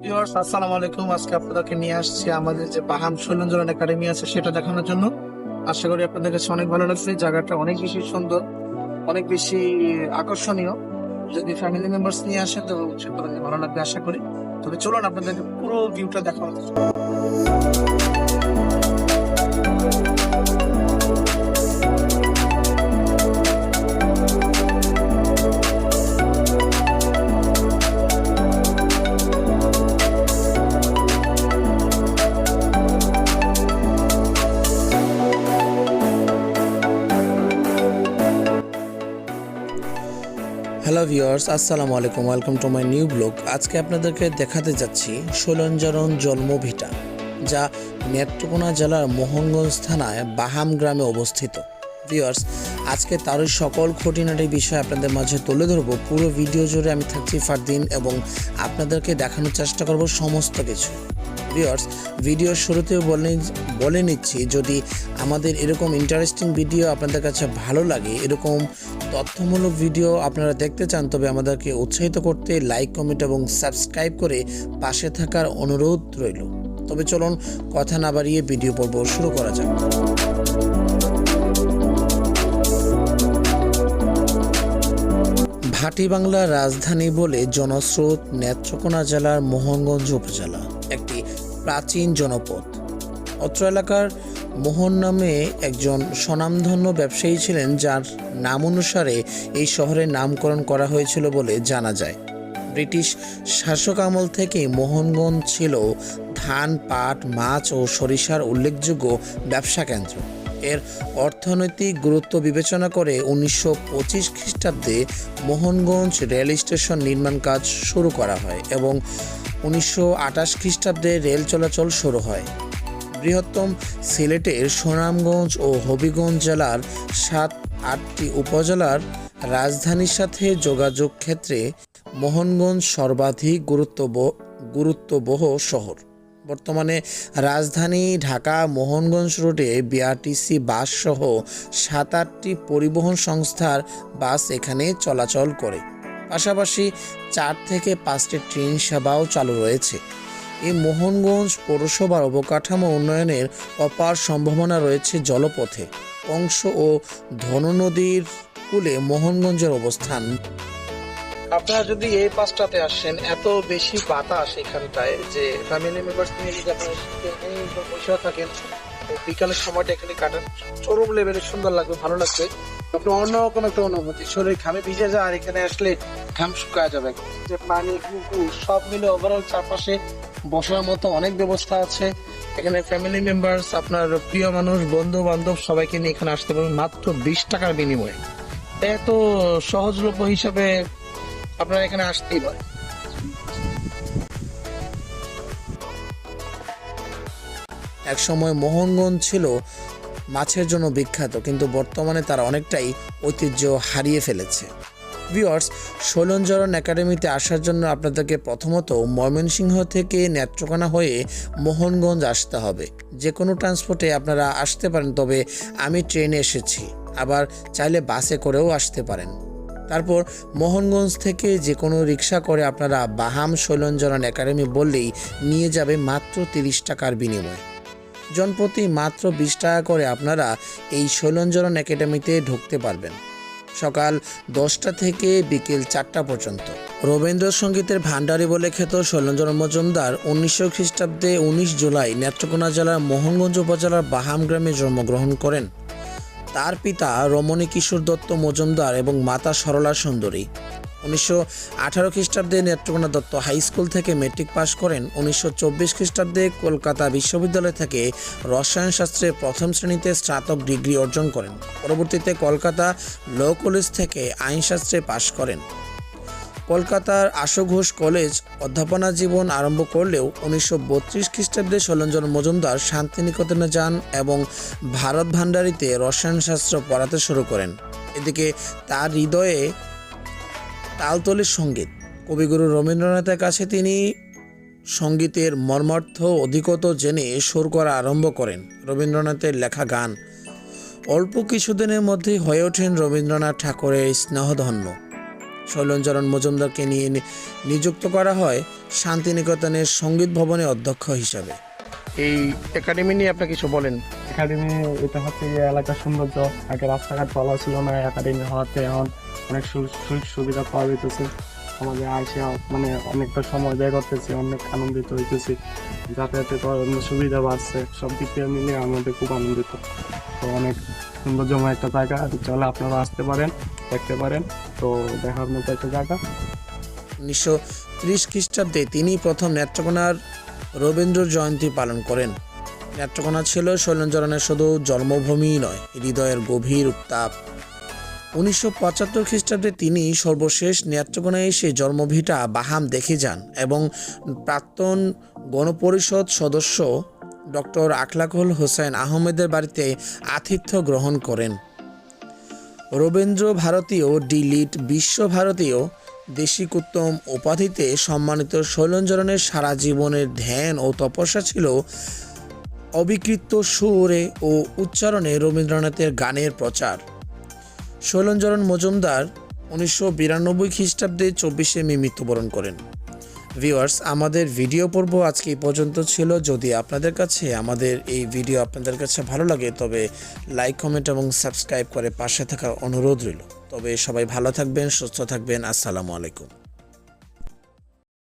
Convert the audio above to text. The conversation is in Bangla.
আসসালামু আলাইকুম। আজকে আপনাদেরকে নিয়ে আসছি আমাদের যে বাহাম সৈন্যঞ্জলন একাডেমি আছে, সেটা দেখানোর জন্য। আশা করি আপনাদের কাছে অনেক ভালো লাগছে। জায়গাটা অনেক বেশি সুন্দর, অনেক বেশি আকর্ষণীয়। যদি ফ্যামিলি মেম্বার্স নিয়ে আসে তো আপনাদের ভালো লাগবে, আশা করি। তবে চলুন আপনাদেরকে পুরো ভিউটা দেখানো হ্যালো ভিউয়ার্স আসসালামু আলাইকুম welcome to my new blog আজকে আপনাদেরকে দেখাতে যাচ্ছি শৈলঞ্জরণ জন্মভিটা, যা নেত্রকোনা জেলার মোহনগঞ্জ থানায় বাহাম গ্রামে অবস্থিত। ভিউয়ার্স আজকে তারই সকল খুঁটিনাটি বিষয় আপনাদের মাঝে তুলে ধরবো। পুরো ভিডিও জুড়ে আমি থাকছি ফারদিন এবং আপনাদেরকে দেখানোর চেষ্টা করব সমস্ত কিছু। ভিউয়ার্স ভিডিওর শুরুতেও বলে বলে নিচ্ছি, যদি আমাদের এরকম ইন্টারেস্টিং ভিডিও আপনাদের কাছে ভালো লাগে, এরকম তথ্যমূলক ভিডিও আপনারা দেখতে চান, তবে আমাদেরকে উৎসাহিত করতে লাইক কমেন্ট এবং সাবস্ক্রাইব করে পাশে থাকার অনুরোধ রইল। তবে চলুন, কথা না বাড়িয়ে ভিডিও পর্ব শুরু করা যাক। ভাটি বাংলার রাজধানী বলে জনস্রোত নেত্রকোনা জেলার মোহনগঞ্জ উপজেলা, একটি প্রাচীন জনপদ। অত্র এলাকার মোহন নামে একজন স্বনামধন্য ব্যবসায়ী ছিলেন, যার নাম অনুসারে এই শহরের নামকরণ করা হয়েছিল বলে জানা যায়। ব্রিটিশ শাসক আমল থেকে মোহনগঞ্জ ছিল ধান, পাট, মাছ ও সরিষার উল্লেখযোগ্য ব্যবসা কেন্দ্র। এর অর্থনৈতিক গুরুত্ব বিবেচনা করে উনিশশো পঁচিশ খ্রিস্টাব্দে মোহনগঞ্জ রেল স্টেশন নির্মাণ কাজ শুরু করা হয় এবং উনিশশো আঠাশ খ্রিস্টাব্দে রেল চলাচল শুরু হয়। বৃহত্তম সিলেটের সুনামগঞ্জ ও হবিগঞ্জ জেলার সাত, আটটি উপজেলার রাজধানীর সাথে যোগাযোগ ক্ষেত্রে মোহনগঞ্জ সর্বাধিক গুরুত্ববহ গুরুত্ববহ শহর। বর্তমানে রাজধানী ঢাকা মোহনগঞ্জ রোডে বিআরটিসি বাস সহ সাত আটটি পরিবহন সংস্থার বাস এখানে চলাচল করে। পাশাপাশি চার থেকে পাঁচটি ট্রেন সেবাও চালু রয়েছে। এই মোহনগঞ্জ পৌরসভার অবকাঠামো উন্নয়নের অপার সম্ভাবনা রয়েছে জলপথে। অংশ ও ধনু নদীর কূলে মোহনগঞ্জের অবস্থান। আপনারা যদি এই পাঁচটাতে আসেন, এত বেশি বাতাস এখানটায় যে ফ্যামিলি মেম্বার্স নিয়ে যদি আপনারা বসে থাকেন বিকালের সময়টা এখানে কাটান। চরম লেভেলে সুন্দর লাগবে, ভালো লাগবে। আপনি অন্যরকম একটা অনুভূতি। শরীর ঘামে ভিজে যায়, আর এখানে আসলে ঘাম শুকায় যাবে। যে পানি কুকুর সব মিলে ওভারঅল চারপাশে বসার মতো অনেক ব্যবস্থা আছে। এখানে ফ্যামিলি মেম্বার্স আপনার প্রিয় মানুষ বন্ধু বান্ধব সবাইকে নিয়ে এখানে আসতে পারবেন মাত্র বিশ টাকার বিনিময়ে। এত সহজলভ্য হিসাবে আপনারা এখানে আসতেই পারে একসময় মোহনগঞ্জ ছিল মাছের জন্য বিখ্যাত, কিন্তু বর্তমানে তারা অনেকটাই ঐতিহ্য হারিয়ে ফেলেছে। ভিওয়ার্স শৈলঞ্জরণ একাডেমিতে আসার জন্য আপনাদেরকে প্রথমত ময়মনসিংহ থেকে নেত্রকোনা হয়ে মোহনগঞ্জ আসতে হবে। যে কোনো ট্রান্সপোর্টে আপনারা আসতে পারেন, তবে আমি ট্রেনে এসেছি। আবার চাইলে বাসে করেও আসতে পারেন। তারপর মোহনগঞ্জ থেকে যে কোনো রিক্সা করে আপনারা বাহাম শৈলঞ্জরণ একাডেমি বললেই নিয়ে যাবে মাত্র তিরিশ টাকার বিনিময়ে। জনপ্রতি মাত্র বিশ টাকা করে আপনারা এই শৈলঞ্জরণ একাডেমিতে ঢুকতে পারবেন। সকাল দশটা থেকে বিকেল চারটা পর্যন্ত। রবীন্দ্রসঙ্গীতের ভাণ্ডারী বলে খ্যাত শৈলঞ্জরণ মজুমদার উনিশশো খ্রিস্টাব্দে উনিশ জুলাই নেত্রকোনা জেলার মোহনগঞ্জ উপজেলার বাহাম গ্রামে জন্মগ্রহণ করেন। তার পিতা রমণী কিশোর দত্ত মজুমদার এবং মাতা সরলা সুন্দরী। উনিশশো আঠারো খ্রিস্টাব্দে নেত্রকোনা দত্ত হাই স্কুল থেকে মেট্রিক পাশ করেন। উনিশশো চব্বিশ খ্রিস্টাব্দে কলকাতা বিশ্ববিদ্যালয় থেকে রসায়ন শাস্ত্রে প্রথম শ্রেণীতে স্নাতক ডিগ্রি অর্জন করেন। পরবর্তীতে কলকাতা ল কলেজ থেকে আইনশাস্ত্রে পাশ করেন। কলকাতার আশু ঘোষ কলেজ অধ্যাপনা জীবন আরম্ভ করলেও উনিশশো বত্রিশ খ্রিস্টাব্দে ষোলজন মজুমদার শান্তিনিকেতনে যান এবং ভারত ভাণ্ডারীতে রসায়নশাস্ত্র পড়াতে শুরু করেন। এদিকে তার হৃদয়ে তালতলির সংগীত। কবিগুরু রবীন্দ্রনাথের কাছে তিনি সঙ্গীতের মর্মার্থ অধিকত জেনে সুর করা আরম্ভ করেন। রবীন্দ্রনাথের লেখা গান, অল্প কিছুদিনের মধ্যেই হয়ে ওঠেন রবীন্দ্রনাথ ঠাকুরের স্নেহধন্য। শৈলঞ্চরণ মজুমদারকে নিয়ে নিযুক্ত করা হয় শান্তিনিকেতনের সংগীত ভবনের অধ্যক্ষ হিসাবে। এই একাডেমি নিয়ে আপনি কিছু বলেন? একাডেমি এটা হচ্ছে যে এলাকার সৌন্দর্য। আগে রাস্তাঘাট ভালো ছিল না একাডেমি হওয়াতে এখন অনেক সু- সুযোগ সুবিধা পাওয়া যেতেছে। আমাদের আইসে মানে অনেকটা সময় ব্যয় করতেছি অনেক আনন্দিত হইতেছি। যাতায়াতে তো অনেক সুবিধা বাড়ছে। সব দিক থেকে মিলে আমাদের খুব আনন্দিত। তো অনেক সৌন্দর্যময় একটা জায়গা চলে আপনারা আসতে পারেন। দেখতে পারেন। তো দেখার মতো একটা জায়গা। উনিশশো ত্রিশ খ্রিস্টাব্দে তিনি প্রথম নেত্রকোনার রবীন্দ্র জয়ন্তী পালন করেন। নেত্রকোনা ছিল শৈলঞ্চরণের শুধু জন্মভূমি নয়, হৃদয়ের গভীর উত্তাপ। উনিশশো পঁচাত্তর খ্রিস্টাব্দে তিনি সর্বশেষ নেত্রকোনায় এসে জন্মভিটা বাহাম দেখে যান এবং প্রাক্তন গণপরিষদ সদস্য ডক্টর আখলাকুল হোসেন আহমেদের বাড়িতে আতিথ্য গ্রহণ করেন। রবীন্দ্র ভারতীয় ডিলিট বিশ্বভারতীয় দেশিক উত্তম উপাধিতে সম্মানিত শৈলঞ্চরণের সারা জীবনের ধ্যান ও তপস্যা ছিল অবিকৃত সুরে ও উচ্চারণে রবীন্দ্রনাথের গানের প্রচার। শৈলঞ্চরণ মজুমদার উনিশশো বিরানব্বই খ্রিস্টাব্দে চব্বিশে মে মৃত্যুবরণ করেন। ভিউয়ার্স আমাদের ভিডিও পর্ব আজকে এই পর্যন্ত ছিল। যদি আপনাদের কাছে আমাদের এই ভিডিও আপনাদের কাছে ভালো লাগে, তবে লাইক কমেন্ট এবং সাবস্ক্রাইব করে পাশে থাকার অনুরোধ রইল। তবে সবাই ভালো থাকবেন, সুস্থ থাকবেন। আসসালামু আলাইকুম।